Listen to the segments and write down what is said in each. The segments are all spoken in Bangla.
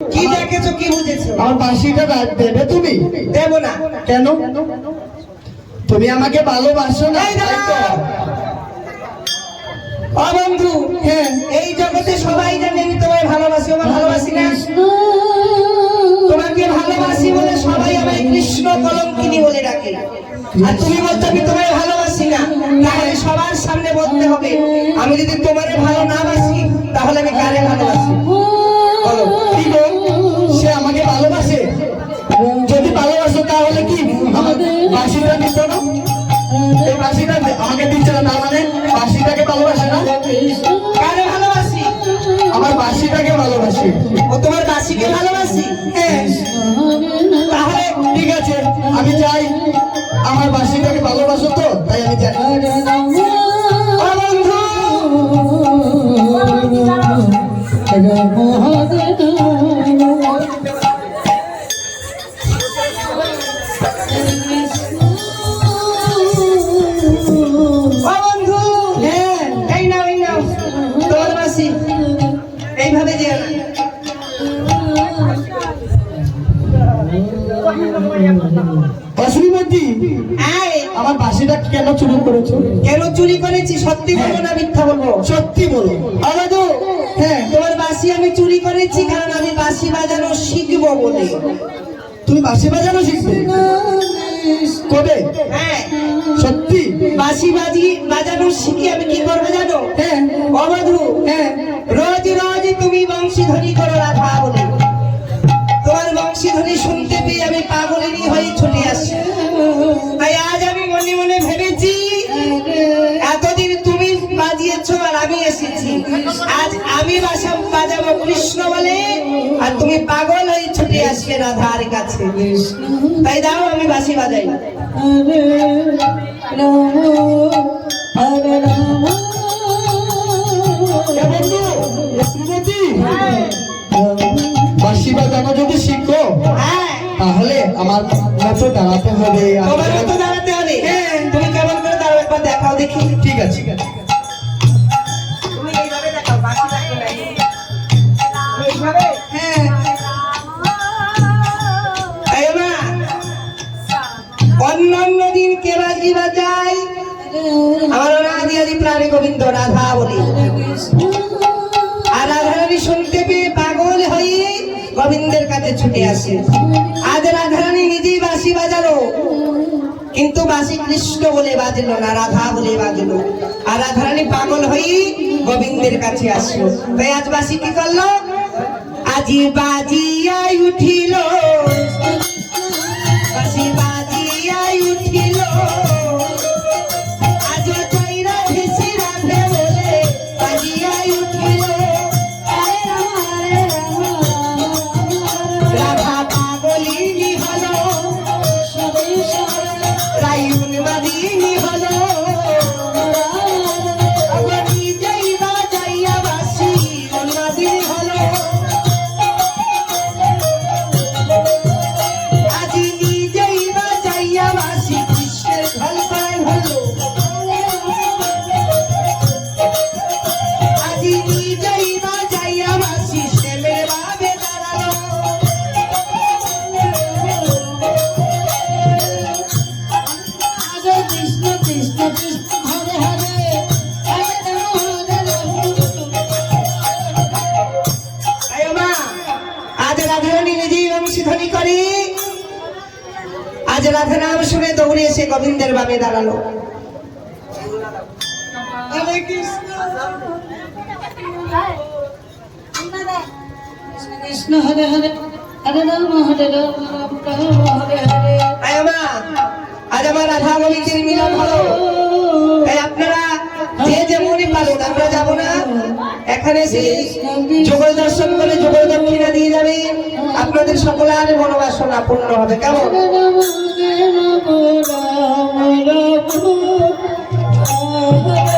কি দেখেছ কি বুঝেছ? আমার বাসিটা রাখ দেবে তুমি? দেব না। কেন? তুমি আমাকে ভালোবাসো না বন্ধু হ্যাঁ। এই জগতে সবাই জানে আমি তোমায় ভালোবাসি আমার ভালোবাসি না? তোমাকে ভালোবাসি বলে সবাই আমায় কৃষ্ণ কলঙ্কিনী বলে ডাকে। আর তুমি বলছো আমি তোমায় ভালোবাসি না। তাহলে সবার সামনে বলতে হবে আমি যদি তোমারে ভালো না বাসি তাহলে আমি কারে ভালোবাসি? এই বাসিটা আমাকে দিচ্ছে না, তার মানে বাসিটাকে ভালোবাসে না? ভালোবাসি? আমার বাসিটাকে ভালোবাসি। ও তোমার বাসিকে ভালোবাসি? হ্যাঁ। তাহলে ঠিক আছে, আমি চাই আমার বাসিটাকে ভালোবাসো তো, তাই আমি চাই। অশ্রীমতী আমার বাসিটা কেন চুরি করেছ? কেন চুরি করেছি? সত্যি বলব না মিথ্যা বলব? সত্যি বলো। আলাদু হ্যাঁ। তোমার বাসি আমি চুরি করেছি কারণ আমি বাসি বাজানো শিখব বলে। তুমি বাসি বাজানো শিখবে? কবে? হ্যাঁ। সত্যি? বাসি বাজি বাজানো শিখি আমি কি করব জানো? হ্যাঁ। অবধু হ্যাঁ। রোজ রোজ তুমি বংশীধ্বনি করো রাধা বলে। তোমার বংশীধ্বনি শুনতে পেয়ে আমি পাগলেরই হয়ে ছুটে আসি। তাই আজ আমি মনে মনে ভেবেছি এতদিন তুমি বাজিয়েছো আর আমি এসেছি। আজ আমি বাসা বাজাবো কৃষ্ণ বলে আর তুমি পাগল হয়ে ছুটে আসবে রাধার কাছে। তাই দাও আমি বাসি বাজাই। শ্রীমতী বাসি বাজানো যদি শিখো হ্যাঁ তাহলে আমার মতো দাঁড়াতে হবে তোমার মতো দাঁড়াতে হবে। তুমি কেমন করে দাঁড়াও একবার দেখাও দেখি। ঠিক আছে। ঠিক আছে। তুমি এইভাবে দেখাও বাকি দেখো না। এইভাবে? হ্যাঁ। অন্যান্য দিন কে বাজি বাজাই আমার রাধি আদি প্রাণী গোবিন্দ রাধা বলি। আসে। আজ রাধারানী নিজেই বাসি বাজালো। কিন্তু বাসি কৃষ্ণ বলে বাজলো না, রাধা বলে বাজলো। আর রাধারানী পাগল হয়ে গোবিন্দের কাছে আসলো। তাই আজ বাসি কি করল? আজি বাজিয়াই উঠিল। আজ রাধা নাম শুনে দৌড়ে এসে গোবিন্দের বামে দাঁড়াল। কৃষ্ণ। কৃষ্ণ হরে হরে। হরে রাম হরে রাম রাম রাম হরে হরে। আয় আজ আমার রাধা গোবিন্দের মিলন হলো। আপনারা যে যেমনই পালন আমরা যাব না। এখানে এসে যোগল দর্শন করে যোগল দক্ষিণা দিয়ে যাবে। আপনাদের সকলের মনোবাসনা পূর্ণ হবে। কেমন? হরে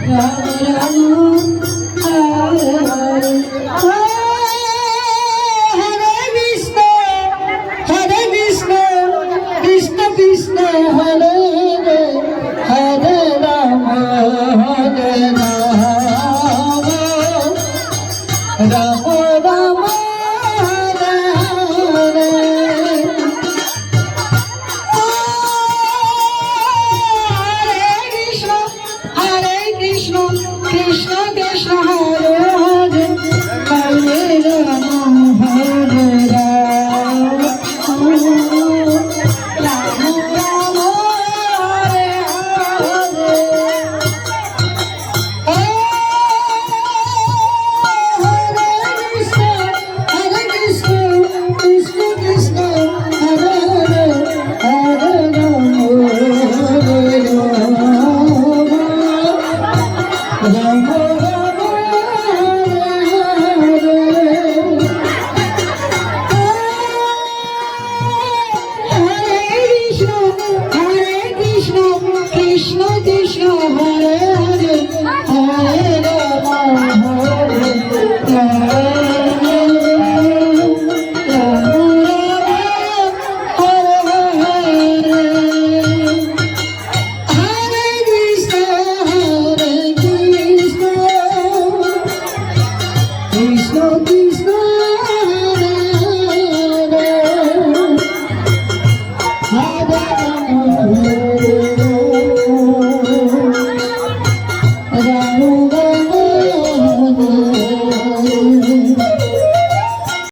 Hare Hare ಮನ